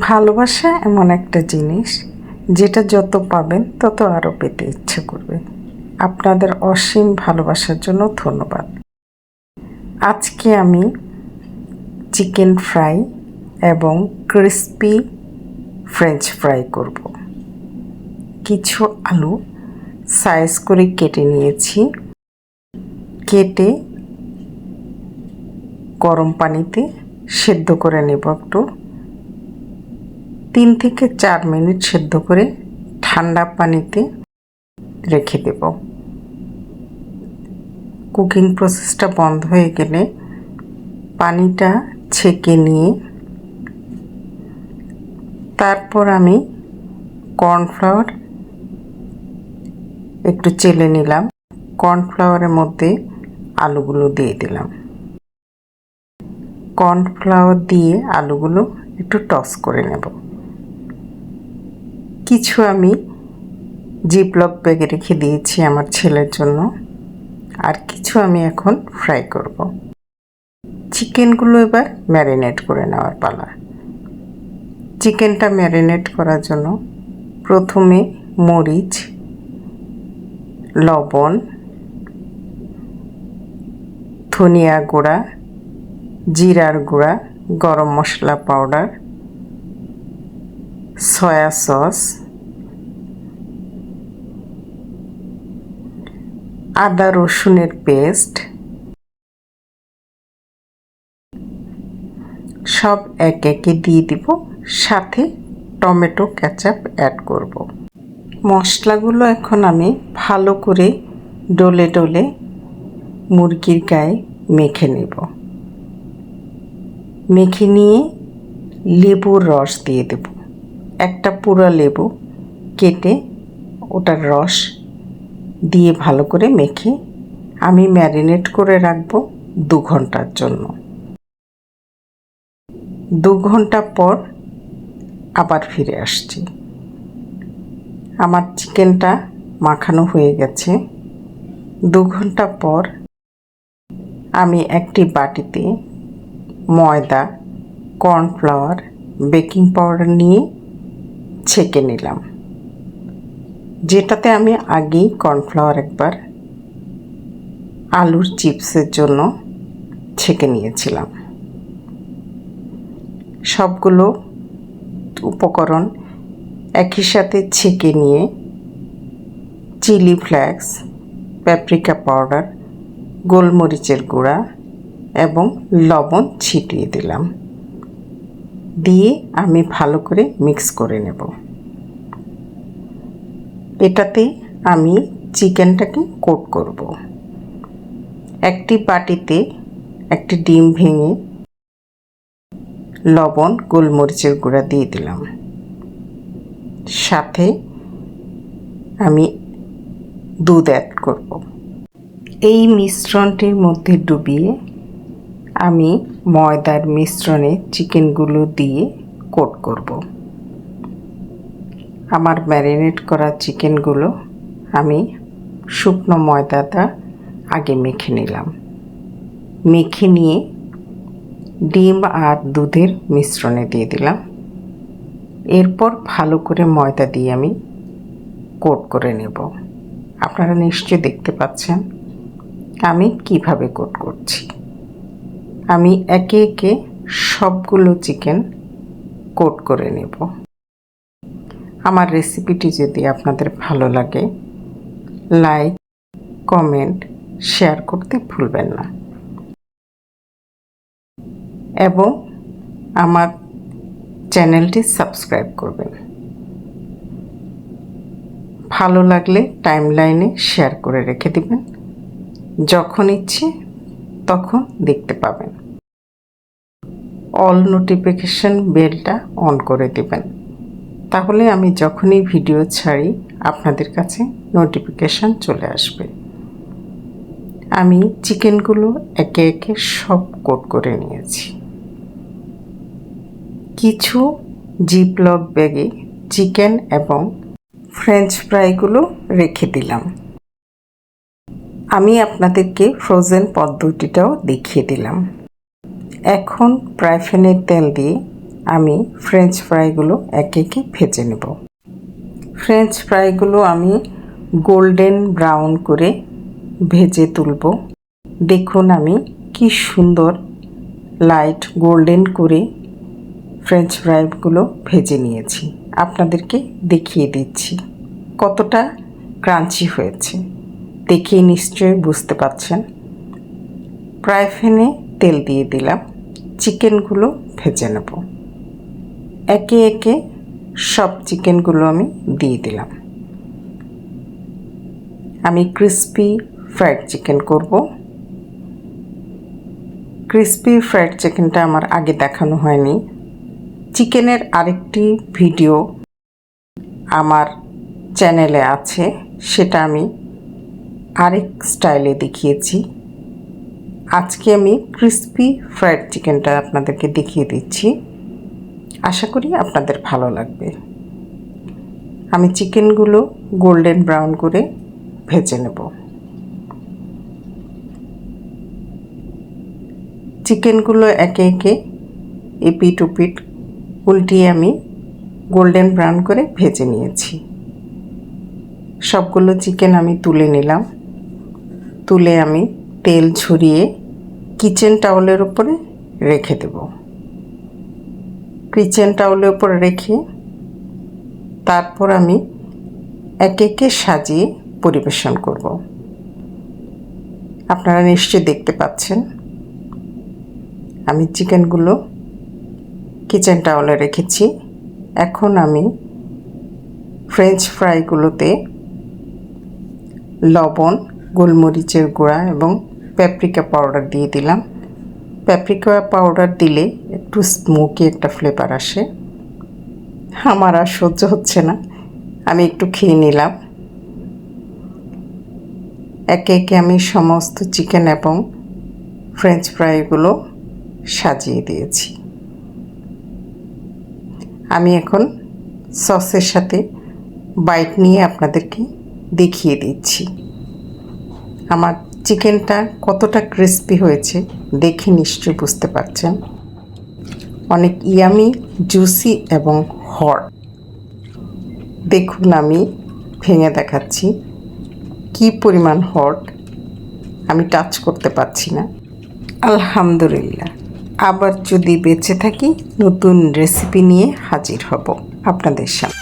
ভালোবাসা এমন একটা জিনিস, যেটা যত পাবেন তত আরও পেতে ইচ্ছে করবে। আপনাদের অসীম ভালোবাসার জন্য ধন্যবাদ। আজকে আমি চিকেন ফ্রাই এবং ক্রিস্পি ফ্রেঞ্চ ফ্রাই করব। কিছু আলু সাইজ করে কেটে নিয়েছি। কেটে গরম পানিতে সেদ্ধ করে নেব একটু। তিন থেকে চার মিনিট সেদ্ধ করে ঠান্ডা পানিতে রেখে দেব। কুকিং প্রসেসটা বন্ধ হয়ে গেলে পানিটা ছেঁকে নিয়ে তারপর আমি কর্নফ্লাওয়ার একটু চেলে নিলাম। কর্নফ্লাওয়ারের মধ্যে আলুগুলো দিয়ে দিলাম। কর্নফ্লাওয়ার দিয়ে আলুগুলো একটু টস করে নেব। কিছু আমি জিপলক ব্যাগে রেখে দিয়েছি আমার ছেলের জন্য। আর কিছু আমি এখন ফ্রাই করব। চিকেনগুলো এবার ম্যারিনেট করে নেওয়ার পালা। চিকেনটা ম্যারিনেট করার জন্য প্রথমে মরিচ, লবণ, ধনিয়া গুঁড়া, জিরার গুঁড়া, গরম মশলা পাউডার সয়া সস আদা রসুনের পেস্ট সব এক একে দিয়ে দিব, সাথে টমেটো ক্যাচাপ অ্যাড করব। মশলাগুলো এখন আমি ভালো করে ডলে ডলে মুরগির গায়ে মেখে নেব। মেখে নিয়ে লেবুর রস দিয়ে দেব। একটা পুরো লেবু কেটে ওটার রস দিয়ে ভালো করে মেখে আমি ম্যারিনেট করে রাখব দু ঘণ্টার জন্য। দু ঘণ্টা পর আবার ফিরে আসছি। আমার চিকেনটা মাখানো হয়ে গেছে। দু ঘণ্টা পর আমি একটি বাটিতে ময়দা, কর্নফ্লাওয়ার, বেকিং পাউডার নিয়ে ছেঁকে নিলাম। যেটাতে আমি আগেই কর্নফ্লাওয়ার একবার আলুর চিপসের জন্য ছেঁকে নিয়েছিলাম। সবগুলো উপকরণ একই সাথে ছেঁকে নিয়ে চিলি ফ্লেক্স, প্যাপ্রিকা পাউডার, গোলমরিচের গুঁড়া এবং লবণ ছিটিয়ে দিলাম। দিয়ে আমি ভালো করে মিক্স করে নেব। এটাতে আমি চিকেনটাকে কোট করব। একটি বাটিতে একটি ডিম ভেঙে লবণ, গোলমরিচের গুঁড়া দিয়ে দিলাম। সাথে আমি দুধ অ্যাড করব। এই মিশ্রণটির মধ্যে ডুবিয়ে আমি ময়দার মিশ্রণে চিকেনগুলো দিয়ে কোট করব। আমার ম্যারিনেট করা চিকেনগুলো আমি শুকনো ময়দাটা আগে মেখে নিলাম। মেখে নিয়ে ডিম আর দুধের মিশ্রণে দিয়ে দিলাম। এরপর ভালো করে ময়দা দিয়ে আমি কোট করে নেব। আপনারা নিশ্চয়ই দেখতে পাচ্ছেন আমি কীভাবে কোট করছি। আমি একে একে সবগুলো চিকেন কোট করে নেব। আমার রেসিপিটি যদি আপনাদের ভালো লাগে, লাইক, কমেন্ট, শেয়ার করতে ভুলবেন না। এবং আমার চ্যানেলটি সাবস্ক্রাইব করবেন। ভালো লাগলে টাইমলাইনে শেয়ার করে রেখে দিবেন। যখন ইচ্ছে, তখন দেখতে পাবেন। অল নোটিফিকেশন বেলটা অন করে দেবেন। তাহলে আমি যখনই ভিডিও ছাড়ি, আপনাদের কাছে নোটিফিকেশান চলে আসবে। আমি চিকেনগুলো একে একে সব কোট করে নিয়েছি। কিছু জিপলক ব্যাগে চিকেন এবং ফ্রেঞ্চ ফ্রাইগুলো রেখে দিলাম। আমি আপনাদেরকে ফ্রোজেন পদ্ধতিটাও দেখিয়ে দিলাম। এখন প্রাইফেনের তেল দিয়ে আমি ফ্রেঞ্চ ফ্রাইগুলো একে একে ভেজে নেব। ফ্রেঞ্চ ফ্রাইগুলো আমি গোল্ডেন ব্রাউন করে ভেজে তুলব। দেখুন আমি কি সুন্দর লাইট গোল্ডেন করে ফ্রেঞ্চ ফ্রাইগুলো ভেজে নিয়েছি। আপনাদেরকে দেখিয়ে দিচ্ছি কতটা ক্রাঞ্চি হয়েছে। দেখেই নিশ্চয়ই বুঝতে পারছেন। প্রায় তেল দিয়ে দিলাম। চিকেনগুলো ভেজে নেব। একে একে সব চিকেনগুলো আমি দিয়ে দিলাম। আমি ক্রিস্পি ফ্রাইড চিকেন করব। ক্রিস্পি ফ্রাইড চিকেনটা আমার আগে দেখানো হয়নি। চিকেনের আরেকটি ভিডিও আমার চ্যানেলে আছে। সেটা আমি আরেক স্টাইলে দেখিয়েছি। আজকে আমি ক্রিস্পি ফ্রাইড চিকেনটা আপনাদেরকে দেখিয়ে দিচ্ছি। আশা করি আপনাদের ভালো লাগবে। আমি চিকেনগুলো গোল্ডেন ব্রাউন করে ভেজে নেব। চিকেনগুলো একে একে এপিট উপিট উল্টিয়ে আমি গোল্ডেন ব্রাউন করে ভেজে নিয়েছি। সবগুলো চিকেন আমি তুলে নিলাম। তুলে আমি তেল ঝরিয়ে কিচেন টাওয়ালের উপরে রেখে দেব। কিচেন টাওয়ালের উপরে রেখে তারপর আমি একে একে সাজিয়ে পরিবেশন করব। আপনারা নিশ্চয়ই দেখতে পাচ্ছেন, আমি চিকেনগুলো কিচেন টাওয়ালে রেখেছি। এখন আমি ফ্রেঞ্চ ফ্রাইগুলোতে লবণ, গোলমরিচের গুঁড়া এবং প্যাপ্রিকা পাউডার দিয়ে দিলাম। প্যাপ্রিকা পাউডার দিলে একটু স্মোকি একটা ফ্লেভার আসে। আমার আর সহ্য হচ্ছে না। আমি একটু খেয়ে নিলাম। একে একে আমি সমস্ত চিকেন এবং ফ্রেঞ্চ ফ্রাইগুলো সাজিয়ে দিয়েছি। আমি এখন সসের সাথে বাইট নিয়ে আপনাদেরকে দেখিয়ে দিচ্ছি। আমার চিকেনটা কতটা ক্রিস্পি হয়েছে দেখে নিশ্চয়ই বুঝতে পারছেন। অনেক ইয়ামি জুসি এবং হট দেখুন আমি ভেঙে দেখাচ্ছি কি পরিমাণ হট আমি টাচ করতে পারছি না। আলহামদুলিল্লাহ, আবার যদি বেঁচে থাকি, নতুন রেসিপি নিয়ে হাজির হব আপনাদের সামনে।